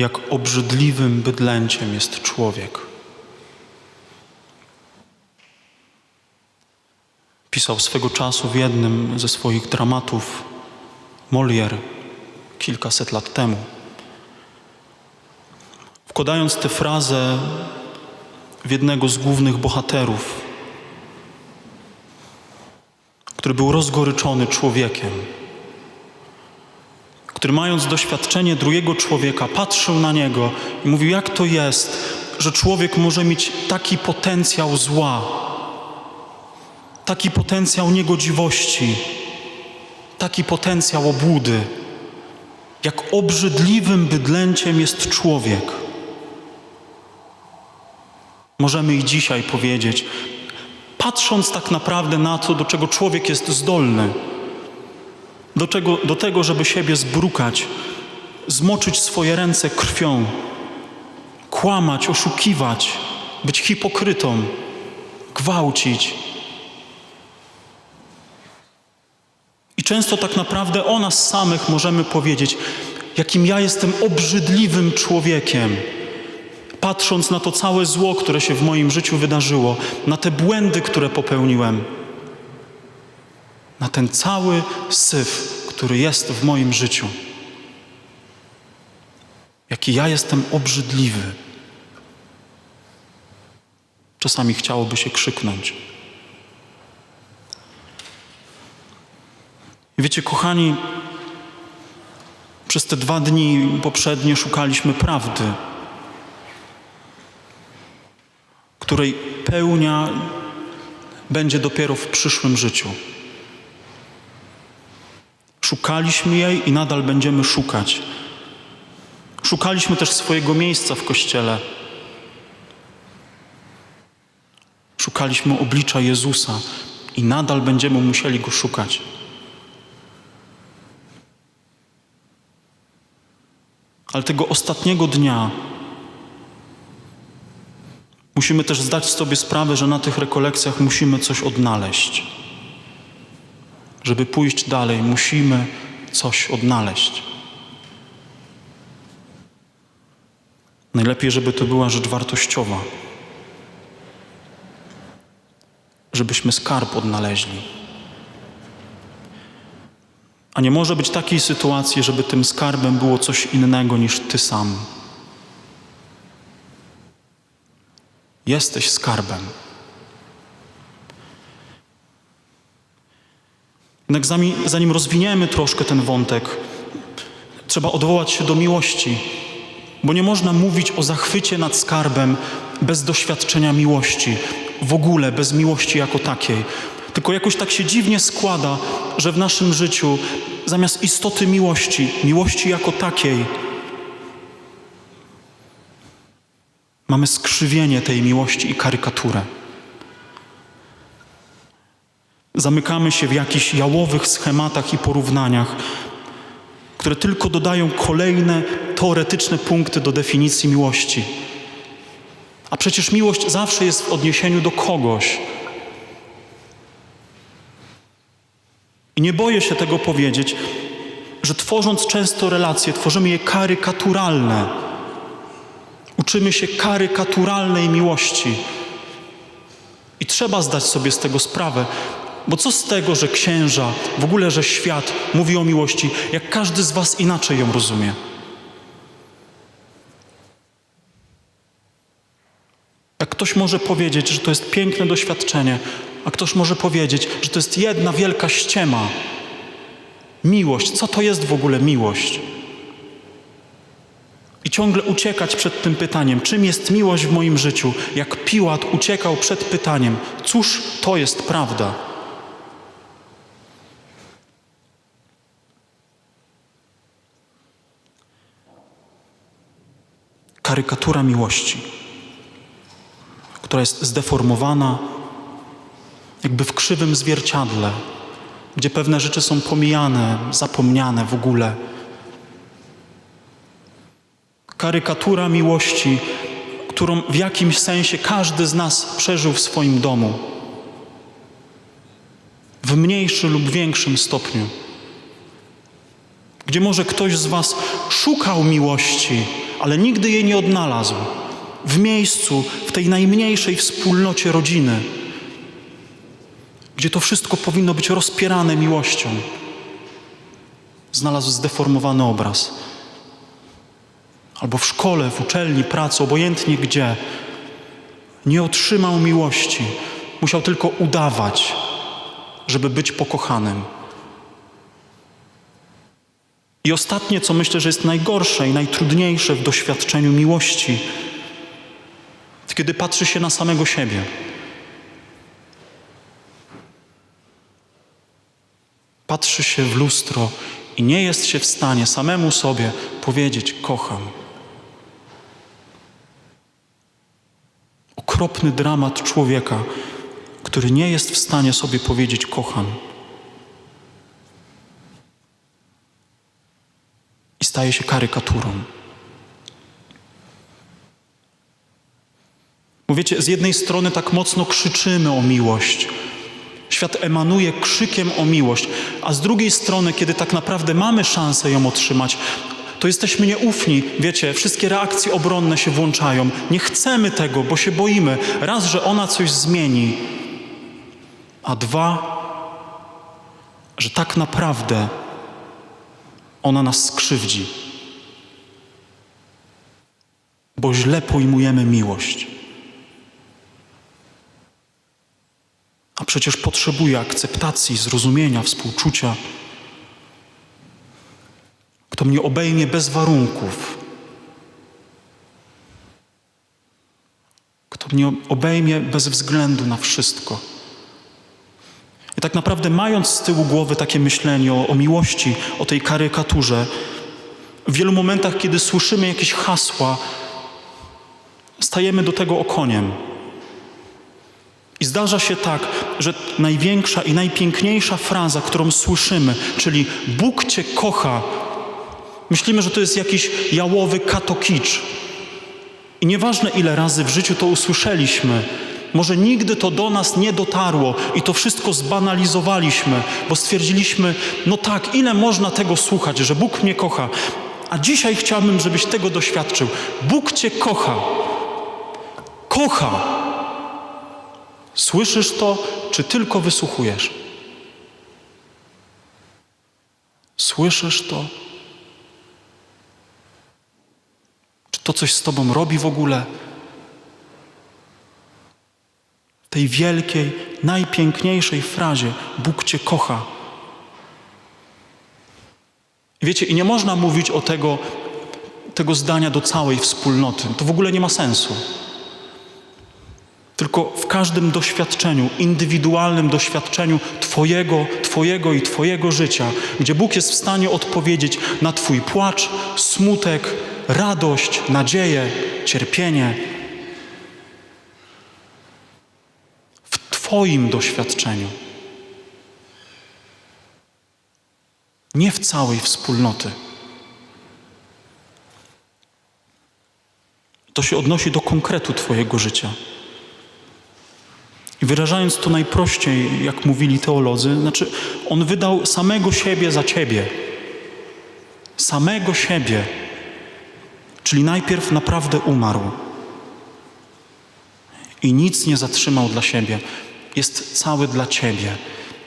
jak obrzydliwym bydlęciem jest człowiek. Pisał swego czasu w jednym ze swoich dramatów Molière kilkaset lat temu. Wkładając tę frazę w jednego z głównych bohaterów, który był rozgoryczony człowiekiem, który mając doświadczenie drugiego człowieka, patrzył na niego i mówił, jak to jest, że człowiek może mieć taki potencjał zła, taki potencjał niegodziwości, taki potencjał obłudy, jak obrzydliwym bydlęciem jest człowiek. Możemy i dzisiaj powiedzieć, patrząc tak naprawdę na to, do czego człowiek jest zdolny, do, czego, do tego, żeby siebie zbrukać, zmoczyć swoje ręce krwią, kłamać, oszukiwać, być hipokrytą, gwałcić. I często tak naprawdę o nas samych możemy powiedzieć, jakim ja jestem obrzydliwym człowiekiem patrząc na to całe zło, które się w moim życiu wydarzyło, na te błędy, które popełniłem, na ten cały syf, który jest w moim życiu. Jaki ja jestem obrzydliwy. Czasami chciałoby się krzyknąć. I wiecie, kochani, przez te dwa dni poprzednie szukaliśmy prawdy. której pełnia będzie dopiero w przyszłym życiu. Szukaliśmy jej i nadal będziemy szukać. Szukaliśmy też swojego miejsca w kościele. Szukaliśmy oblicza Jezusa i nadal będziemy musieli go szukać. Ale tego ostatniego dnia Musimy też zdać sobie sprawę, że na tych rekolekcjach musimy coś odnaleźć. Żeby pójść dalej, musimy coś odnaleźć. Najlepiej, żeby to była rzecz wartościowa. Żebyśmy skarb odnaleźli. A nie może być takiej sytuacji, żeby tym skarbem było coś innego niż Ty sam. Jesteś skarbem. Jednak zanim rozwiniemy troszkę ten wątek, trzeba odwołać się do miłości, bo nie można mówić o zachwycie nad skarbem bez doświadczenia miłości, w ogóle bez miłości jako takiej. Tylko jakoś tak się dziwnie składa, że w naszym życiu zamiast istoty miłości, miłości jako takiej, Mamy skrzywienie tej miłości i karykaturę. Zamykamy się w jakichś jałowych schematach i porównaniach, które tylko dodają kolejne teoretyczne punkty do definicji miłości. A przecież miłość zawsze jest w odniesieniu do kogoś. I nie boję się tego powiedzieć, że tworząc często relacje, tworzymy je karykaturalne Uczymy się karykaturalnej miłości. I trzeba zdać sobie z tego sprawę, bo co z tego, że księża, w ogóle, że świat mówi o miłości, jak każdy z Was inaczej ją rozumie? Jak ktoś może powiedzieć, że to jest piękne doświadczenie, a ktoś może powiedzieć, że to jest jedna wielka ściema. Miłość, co to jest w ogóle miłość? I ciągle uciekać przed tym pytaniem, czym jest miłość w moim życiu, jak Piłat uciekał przed pytaniem, cóż to jest prawda? Karykatura miłości, która jest zdeformowana, jakby w krzywym zwierciadle, gdzie pewne rzeczy są pomijane, zapomniane w ogóle karykatura miłości, którą w jakimś sensie każdy z nas przeżył w swoim domu. W mniejszym lub większym stopniu. Gdzie może ktoś z Was szukał miłości, ale nigdy jej nie odnalazł. W miejscu, w tej najmniejszej wspólnocie rodziny, gdzie to wszystko powinno być rozpierane miłością, znalazł zdeformowany obraz. Albo w szkole, w uczelni, pracy, obojętnie gdzie, nie otrzymał miłości, musiał tylko udawać, żeby być pokochanym. I ostatnie, co myślę, że jest najgorsze i najtrudniejsze w doświadczeniu miłości, kiedy patrzy się na samego siebie. Patrzy się w lustro i nie jest się w stanie samemu sobie powiedzieć: Kocham. Okropny dramat człowieka, który nie jest w stanie sobie powiedzieć: Kocham. Staje się karykaturą. Bo wiecie, z jednej strony tak mocno krzyczymy o miłość. Świat emanuje krzykiem o miłość, a z drugiej strony, kiedy tak naprawdę mamy szansę ją otrzymać, to jesteśmy nieufni. Wiecie, wszystkie reakcje obronne się włączają. Nie chcemy tego, bo się boimy. Raz, że ona coś zmieni, a dwa, że tak naprawdę ona nas skrzywdzi, bo źle pojmujemy miłość. A przecież potrzebuje akceptacji, zrozumienia, współczucia. Kto mnie obejmie bez warunków, kto mnie obejmie bez względu na wszystko. I tak naprawdę, mając z tyłu głowy takie myślenie o, o miłości, o tej karykaturze, w wielu momentach, kiedy słyszymy jakieś hasła, stajemy do tego okoniem. I zdarza się tak, że największa i najpiękniejsza fraza, którą słyszymy, czyli Bóg Cię kocha, myślimy, że to jest jakiś jałowy katokicz. I nieważne ile razy w życiu to usłyszeliśmy, może nigdy to do nas nie dotarło i to wszystko zbanalizowaliśmy, bo stwierdziliśmy, no tak, ile można tego słuchać, że Bóg mnie kocha. A dzisiaj chciałbym, żebyś tego doświadczył. Bóg Cię kocha. Kocha. Słyszysz to, czy tylko wysłuchujesz? Słyszysz to? Czy to coś z Tobą robi w ogóle? Tej wielkiej, najpiękniejszej frazie Bóg Cię kocha. Wiecie, i nie można mówić o tego, tego zdania do całej wspólnoty. To w ogóle nie ma sensu. Tylko w każdym doświadczeniu, indywidualnym doświadczeniu Twojego, Twojego i Twojego życia, gdzie Bóg jest w stanie odpowiedzieć na Twój płacz, smutek, radość, nadzieję, cierpienie. W Twoim doświadczeniu. Nie w całej wspólnoty. To się odnosi do konkretu Twojego życia. I wyrażając to najprościej, jak mówili teolodzy, znaczy on wydał samego siebie za ciebie. Samego siebie. Czyli najpierw naprawdę umarł. I nic nie zatrzymał dla siebie. Jest cały dla ciebie.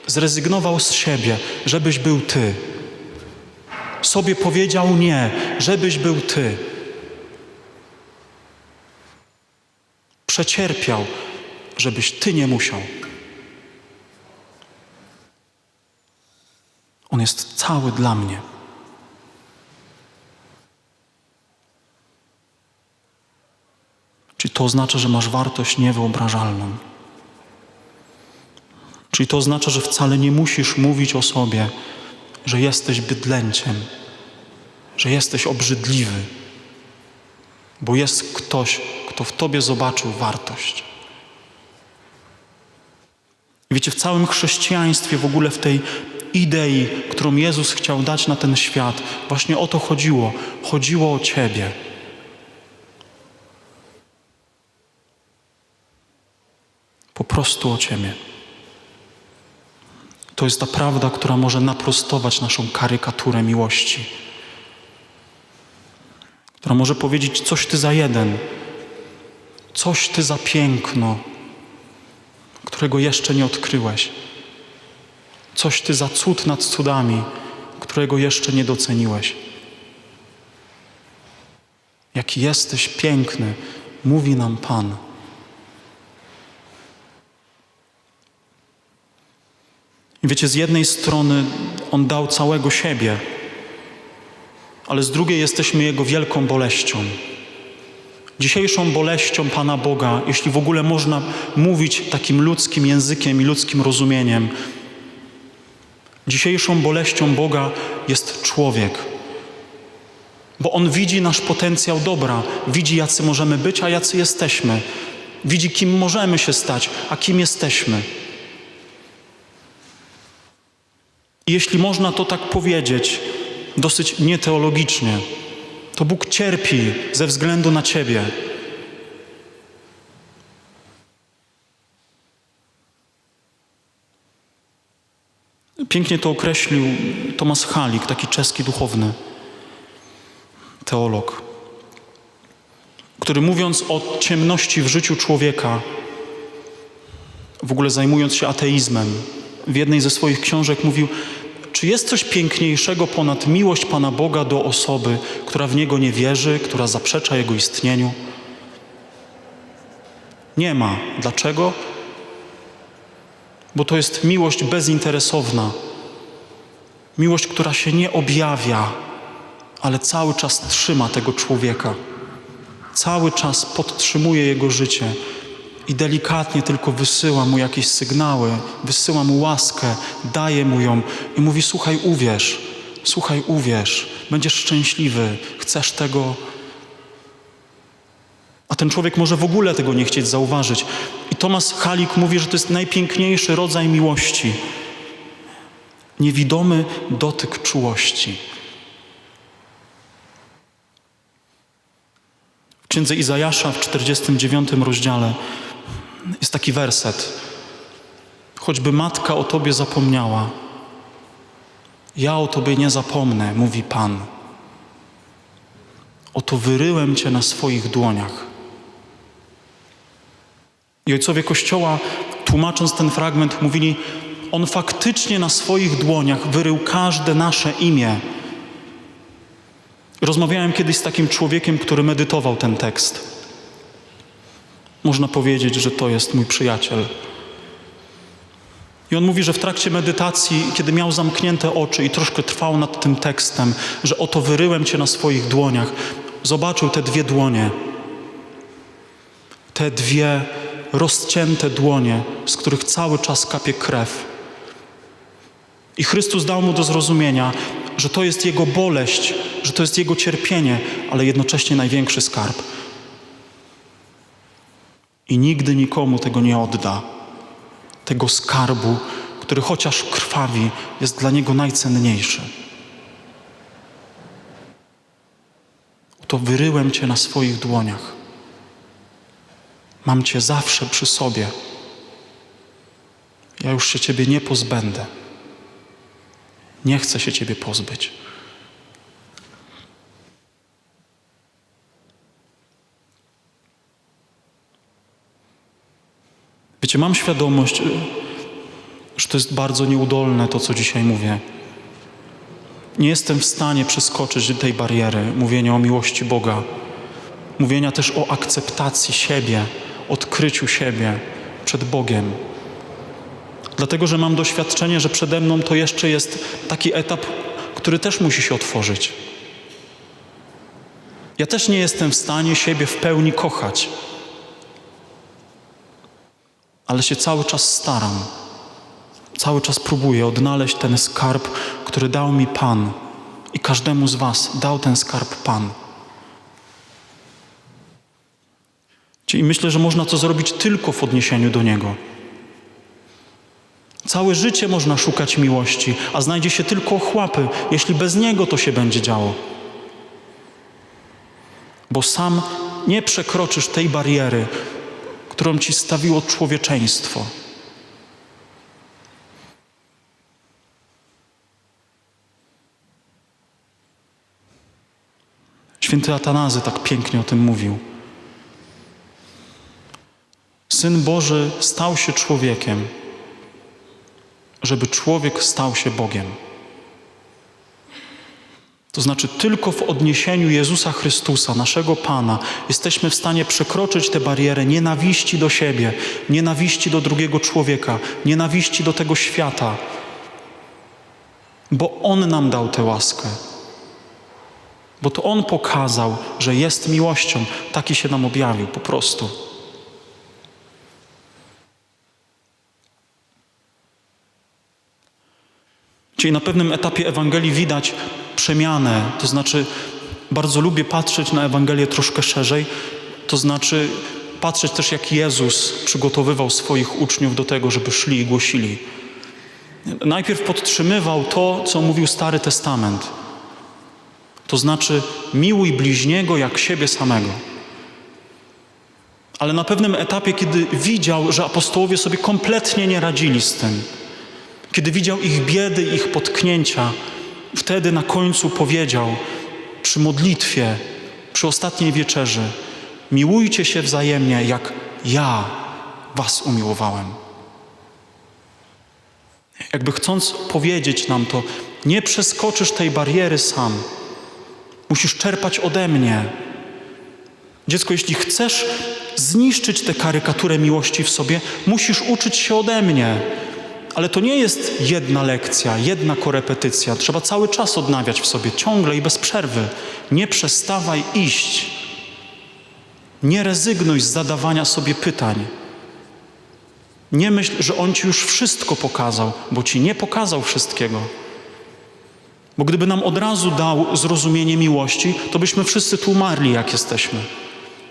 Zrezygnował z siebie, żebyś był ty. Sobie powiedział nie, żebyś był ty. Przecierpiał, żebyś Ty nie musiał. On jest cały dla mnie. Czyli to oznacza, że masz wartość niewyobrażalną. Czyli to oznacza, że wcale nie musisz mówić o sobie, że jesteś bydlęciem, że jesteś obrzydliwy, bo jest ktoś, kto w tobie zobaczył wartość. Wiecie, w całym chrześcijaństwie, w ogóle w tej idei, którą Jezus chciał dać na ten świat, właśnie o to chodziło. Chodziło o Ciebie. Po prostu o Ciebie. To jest ta prawda, która może naprostować naszą karykaturę miłości, która może powiedzieć: Coś ty za jeden, coś ty za piękno, którego jeszcze nie odkryłeś, coś ty za cud nad cudami, którego jeszcze nie doceniłeś. Jaki jesteś piękny, mówi nam Pan. I wiecie, z jednej strony On dał całego siebie, ale z drugiej jesteśmy Jego wielką boleścią. Dzisiejszą boleścią Pana Boga, jeśli w ogóle można mówić takim ludzkim językiem i ludzkim rozumieniem, dzisiejszą boleścią Boga jest człowiek. Bo On widzi nasz potencjał dobra, widzi jacy możemy być, a jacy jesteśmy. Widzi, kim możemy się stać, a kim jesteśmy. I jeśli można to tak powiedzieć, dosyć nieteologicznie, to Bóg cierpi ze względu na Ciebie. Pięknie to określił Tomasz Halik, taki czeski duchowny teolog, który mówiąc o ciemności w życiu człowieka, w ogóle zajmując się ateizmem, w jednej ze swoich książek mówił: Czy jest coś piękniejszego ponad miłość Pana Boga do osoby, która w niego nie wierzy, która zaprzecza jego istnieniu? Nie ma. Dlaczego? Bo to jest miłość bezinteresowna. Miłość, która się nie objawia, ale cały czas trzyma tego człowieka. Cały czas podtrzymuje jego życie i delikatnie tylko wysyła mu jakieś sygnały, wysyła mu łaskę, daje mu ją i mówi: Słuchaj, uwierz, słuchaj, uwierz, będziesz szczęśliwy, chcesz tego. A ten człowiek może w ogóle tego nie chcieć zauważyć. I Tomasz Halik mówi, że to jest najpiękniejszy rodzaj miłości. Niewidomy dotyk czułości. W księdze Izajasza w 49 rozdziale jest taki werset. Choćby matka o Tobie zapomniała, ja o Tobie nie zapomnę, mówi Pan. Oto wyryłem Cię na swoich dłoniach. I ojcowie Kościoła, tłumacząc ten fragment, mówili, On faktycznie na swoich dłoniach wyrył każde nasze imię. Rozmawiałem kiedyś z takim człowiekiem, który medytował ten tekst. Można powiedzieć, że to jest mój przyjaciel. I on mówi, że w trakcie medytacji, kiedy miał zamknięte oczy i troszkę trwał nad tym tekstem, że oto wyryłem cię na swoich dłoniach, zobaczył te dwie dłonie. Te dwie rozcięte dłonie, z których cały czas kapie krew. I Chrystus dał mu do zrozumienia, że to jest Jego boleść, że to jest Jego cierpienie, ale jednocześnie największy skarb. I nigdy nikomu tego nie odda. Tego skarbu, który chociaż krwawi, jest dla Niego najcenniejszy. To wyryłem Cię na swoich dłoniach. Mam Cię zawsze przy sobie. Ja już się Ciebie nie pozbędę. Nie chcę się Ciebie pozbyć. Wiecie, mam świadomość, że to jest bardzo nieudolne to, co dzisiaj mówię. Nie jestem w stanie przeskoczyć tej bariery mówienia o miłości Boga, mówienia też o akceptacji siebie, odkryciu siebie przed Bogiem. Dlatego, że mam doświadczenie, że przede mną to jeszcze jest taki etap, który też musi się otworzyć. Ja też nie jestem w stanie siebie w pełni kochać, ale się cały czas staram. Cały czas próbuję odnaleźć ten skarb, który dał mi Pan i każdemu z Was dał ten skarb Pan. I myślę, że można to zrobić tylko w odniesieniu do Niego. Całe życie można szukać miłości, a znajdzie się tylko ochłapy, jeśli bez Niego to się będzie działo. Bo sam nie przekroczysz tej bariery, którą Ci stawiło człowieczeństwo. Święty Atanazy tak pięknie o tym mówił. Syn Boży stał się człowiekiem, żeby człowiek stał się Bogiem. To znaczy, tylko w odniesieniu Jezusa Chrystusa, naszego Pana, jesteśmy w stanie przekroczyć tę barierę nienawiści do siebie, nienawiści do drugiego człowieka, nienawiści do tego świata, bo On nam dał tę łaskę. Bo to On pokazał, że jest miłością, taki się nam objawił po prostu. Czyli na pewnym etapie Ewangelii widać przemianę, to znaczy bardzo lubię patrzeć na Ewangelię troszkę szerzej, to znaczy patrzeć też jak Jezus przygotowywał swoich uczniów do tego, żeby szli i głosili. Najpierw podtrzymywał to, co mówił Stary Testament. To znaczy miłuj bliźniego jak siebie samego. Ale na pewnym etapie, kiedy widział, że apostołowie sobie kompletnie nie radzili z tym, kiedy widział ich biedy, ich potknięcia, wtedy na końcu powiedział przy modlitwie, przy ostatniej wieczerzy: Miłujcie się wzajemnie, jak ja Was umiłowałem. Jakby chcąc powiedzieć nam to, nie przeskoczysz tej bariery sam. Musisz czerpać ode mnie. Dziecko, jeśli chcesz zniszczyć tę karykaturę miłości w sobie, musisz uczyć się ode mnie. Ale to nie jest jedna lekcja, jedna korepetycja. Trzeba cały czas odnawiać w sobie, ciągle i bez przerwy. Nie przestawaj iść. Nie rezygnuj z zadawania sobie pytań. Nie myśl, że On ci już wszystko pokazał, bo ci nie pokazał wszystkiego. Bo gdyby nam od razu dał zrozumienie miłości, to byśmy wszyscy tu umarli, jak jesteśmy.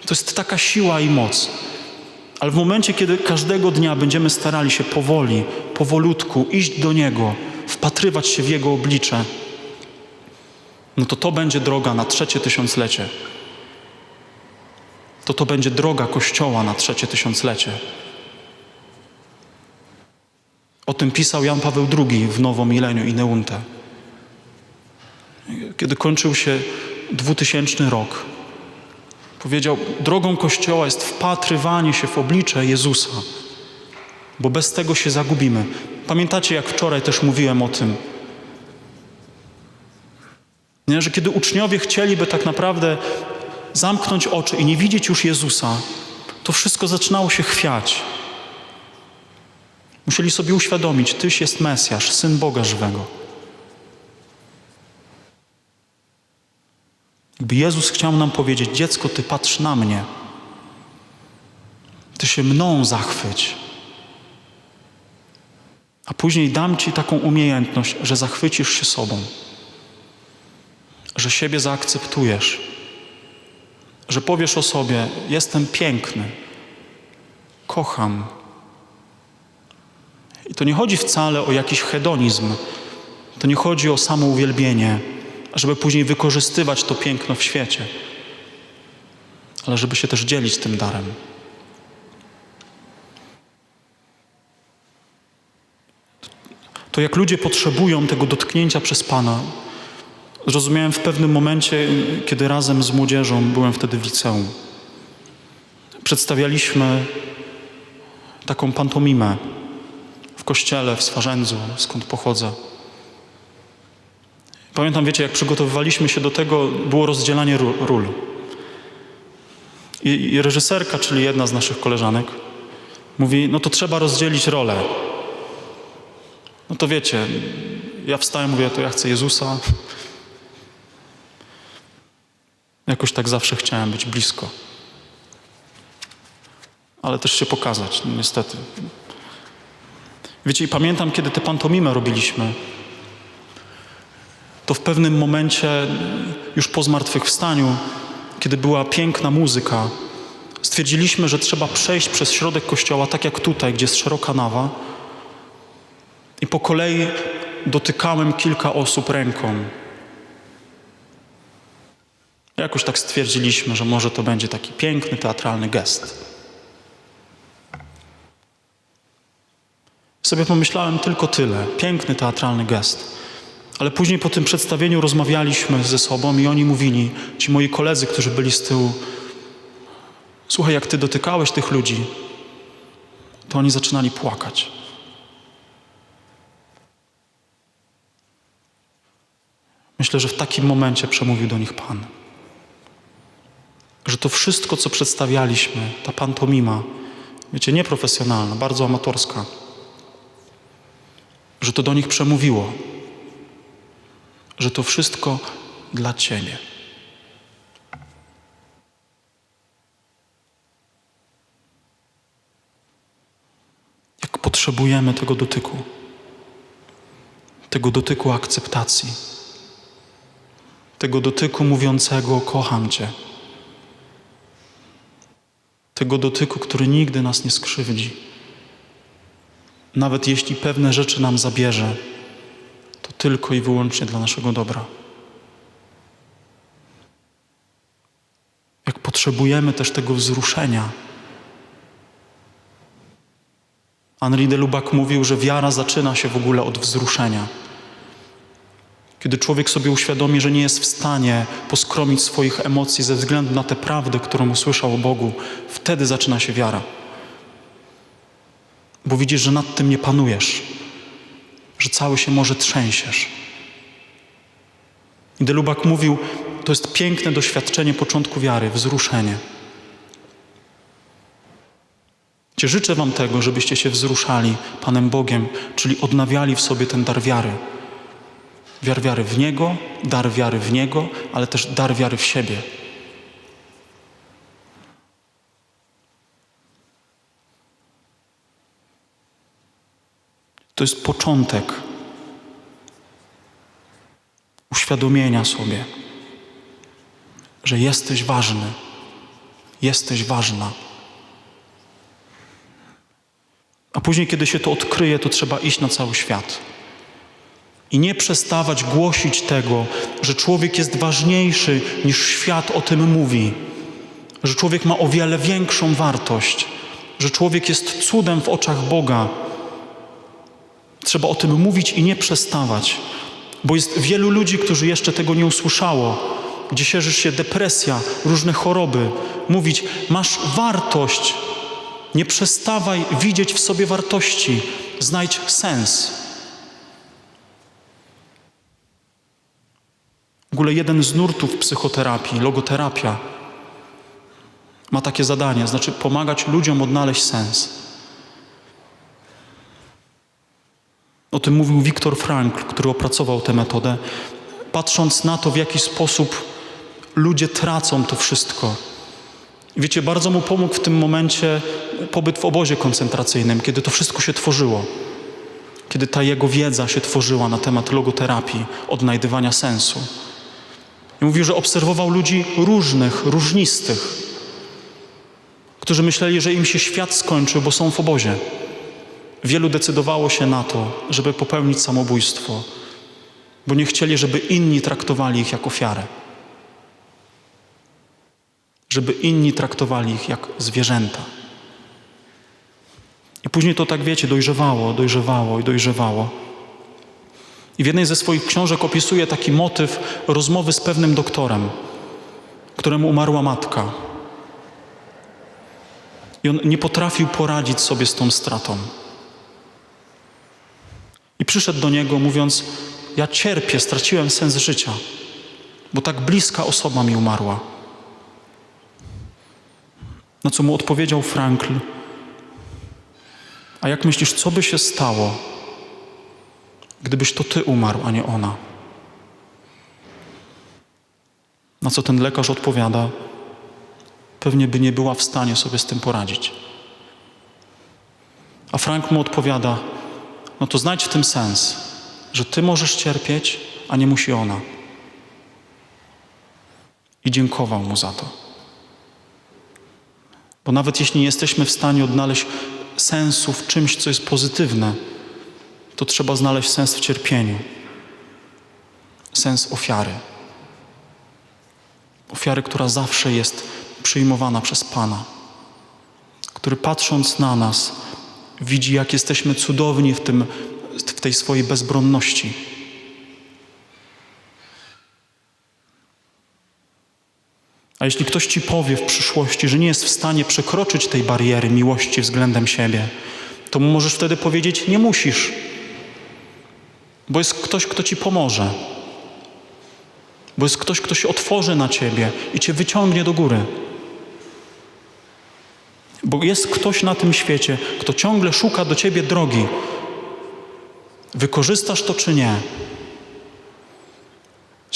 To jest taka siła i moc. Ale w momencie, kiedy każdego dnia będziemy starali się powoli, powolutku iść do Niego, wpatrywać się w Jego oblicze, no to to będzie droga na trzecie tysiąclecie. To to będzie droga Kościoła na trzecie tysiąclecie. O tym pisał Jan Paweł II w Nową Mileniu i Neunte. Kiedy kończył się dwutysięczny rok, powiedział: Drogą Kościoła jest wpatrywanie się w oblicze Jezusa, bo bez tego się zagubimy. Pamiętacie, jak wczoraj też mówiłem o tym, nie? że kiedy uczniowie chcieliby tak naprawdę zamknąć oczy i nie widzieć już Jezusa, to wszystko zaczynało się chwiać. Musieli sobie uświadomić, Tyś jest Mesjasz, Syn Boga żywego. Gdyby Jezus chciał nam powiedzieć, dziecko, Ty patrz na mnie. Ty się mną zachwyć. A później dam Ci taką umiejętność, że zachwycisz się sobą. Że siebie zaakceptujesz. Że powiesz o sobie, jestem piękny. Kocham. I to nie chodzi wcale o jakiś hedonizm. To nie chodzi o samo uwielbienie, żeby później wykorzystywać to piękno w świecie, ale żeby się też dzielić tym darem. To jak ludzie potrzebują tego dotknięcia przez Pana, zrozumiałem w pewnym momencie, kiedy razem z młodzieżą byłem wtedy w liceum. Przedstawialiśmy taką pantomimę w kościele w Swarzędzu, skąd pochodzę. Pamiętam, wiecie, jak przygotowywaliśmy się do tego, było rozdzielanie ról. I, I, reżyserka, czyli jedna z naszych koleżanek, mówi: No to trzeba rozdzielić rolę. No to wiecie, ja wstałem, mówię: To ja chcę Jezusa. Jakoś tak zawsze chciałem być blisko. Ale też się pokazać, niestety. Wiecie, i pamiętam, kiedy tę pantomimę robiliśmy, to w pewnym momencie, już po zmartwychwstaniu, kiedy była piękna muzyka, stwierdziliśmy, że trzeba przejść przez środek kościoła, tak jak tutaj, gdzie jest szeroka nawa. I po kolei dotykałem kilka osób ręką. Jakoś tak stwierdziliśmy, że może to będzie taki piękny, teatralny gest. Sobie pomyślałem tylko tyle. Piękny, teatralny gest. Ale później po tym przedstawieniu rozmawialiśmy ze sobą i oni mówili, ci moi koledzy, którzy byli z tyłu, słuchaj, jak ty dotykałeś tych ludzi, to oni zaczynali płakać. Myślę, że w takim momencie przemówił do nich Pan. Że to wszystko, co przedstawialiśmy, ta pantomima, wiecie, nieprofesjonalna, bardzo amatorska, że to do nich przemówiło, że to wszystko dla Ciebie. Jak potrzebujemy tego dotyku, tego dotyku akceptacji, tego dotyku mówiącego: Kocham Cię, tego dotyku, który nigdy nas nie skrzywdzi. Nawet jeśli pewne rzeczy nam zabierze, tylko i wyłącznie dla naszego dobra. Jak potrzebujemy też tego wzruszenia. Henri de Lubac mówił, że wiara zaczyna się w ogóle od wzruszenia. Kiedy człowiek sobie uświadomi, że nie jest w stanie poskromić swoich emocji ze względu na tę prawdę, którą usłyszał o Bogu, wtedy zaczyna się wiara. Bo widzisz, że nad tym nie panujesz, że cały się może trzęsiesz. I Delubak mówił, to jest piękne doświadczenie początku wiary, wzruszenie. Cię życzę Wam tego, żebyście się wzruszali Panem Bogiem, czyli odnawiali w sobie ten dar wiary. Wiar wiary w Niego, dar wiary w Niego, ale też dar wiary w siebie. To jest początek uświadomienia sobie, że jesteś ważny, jesteś ważna. A później, kiedy się to odkryje, to trzeba iść na cały świat. I nie przestawać głosić tego, że człowiek jest ważniejszy niż świat o tym mówi, że człowiek ma o wiele większą wartość, że człowiek jest cudem w oczach Boga. Trzeba o tym mówić i nie przestawać, bo jest wielu ludzi, którzy jeszcze tego nie usłyszało, gdzie sierzysz się depresja, różne choroby. Mówić, masz wartość, nie przestawaj widzieć w sobie wartości, znajdź sens. W ogóle jeden z nurtów psychoterapii, logoterapia, ma takie zadanie, znaczy pomagać ludziom odnaleźć sens. O tym mówił Viktor Frankl, który opracował tę metodę, patrząc na to, w jaki sposób ludzie tracą to wszystko. Wiecie, bardzo mu pomógł w tym momencie pobyt w obozie koncentracyjnym, kiedy to wszystko się tworzyło. Kiedy ta jego wiedza się tworzyła na temat logoterapii, odnajdywania sensu. I mówił, że obserwował ludzi różnych, różnistych, którzy myśleli, że im się świat skończył, bo są w obozie. Wielu decydowało się na to, żeby popełnić samobójstwo, bo nie chcieli, żeby inni traktowali ich jak ofiarę. Żeby inni traktowali ich jak zwierzęta. I później to tak wiecie, dojrzewało, dojrzewało i dojrzewało. I w jednej ze swoich książek opisuje taki motyw rozmowy z pewnym doktorem, któremu umarła matka. I on nie potrafił poradzić sobie z tą stratą. I przyszedł do niego mówiąc: Ja cierpię, straciłem sens życia, bo tak bliska osoba mi umarła. Na co mu odpowiedział Frankl: A jak myślisz, co by się stało, gdybyś to ty umarł, a nie ona? Na co ten lekarz odpowiada: Pewnie by nie była w stanie sobie z tym poradzić. A Frank mu odpowiada: No to znajdź w tym sens, że ty możesz cierpieć, a nie musi ona. I dziękował mu za to. Bo nawet jeśli nie jesteśmy w stanie odnaleźć sensu w czymś, co jest pozytywne, to trzeba znaleźć sens w cierpieniu, sens ofiary. Ofiary, która zawsze jest przyjmowana przez Pana, który patrząc na nas, Widzi, jak jesteśmy cudowni w, tym, w tej swojej bezbronności. A jeśli ktoś ci powie w przyszłości, że nie jest w stanie przekroczyć tej bariery miłości względem siebie, to możesz wtedy powiedzieć: Nie musisz, bo jest ktoś, kto ci pomoże, bo jest ktoś, kto się otworzy na ciebie i cię wyciągnie do góry. Bo jest ktoś na tym świecie, kto ciągle szuka do ciebie drogi. Wykorzystasz to czy nie?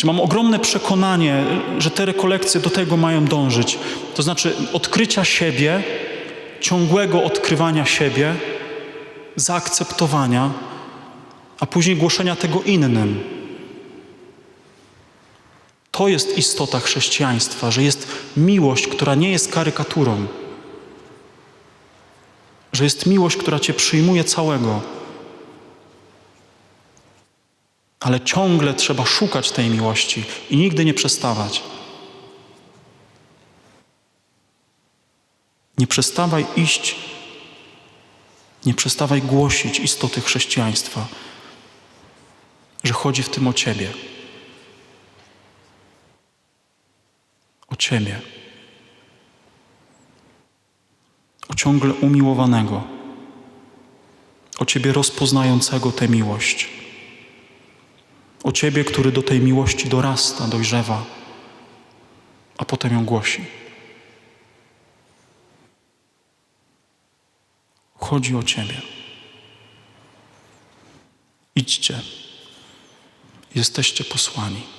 Mam ogromne przekonanie, że te rekolekcje do tego mają dążyć. To znaczy odkrycia siebie, ciągłego odkrywania siebie, zaakceptowania, a później głoszenia tego innym. To jest istota chrześcijaństwa, że jest miłość, która nie jest karykaturą, że jest miłość, która Cię przyjmuje całego. Ale ciągle trzeba szukać tej miłości i nigdy nie przestawać. Nie przestawaj iść, nie przestawaj głosić istoty chrześcijaństwa, że chodzi w tym o Ciebie. O Ciebie. O ciągle umiłowanego. O Ciebie rozpoznającego tę miłość. O Ciebie, który do tej miłości dorasta, dojrzewa, a potem ją głosi. Chodzi o Ciebie. Idźcie. Jesteście posłani.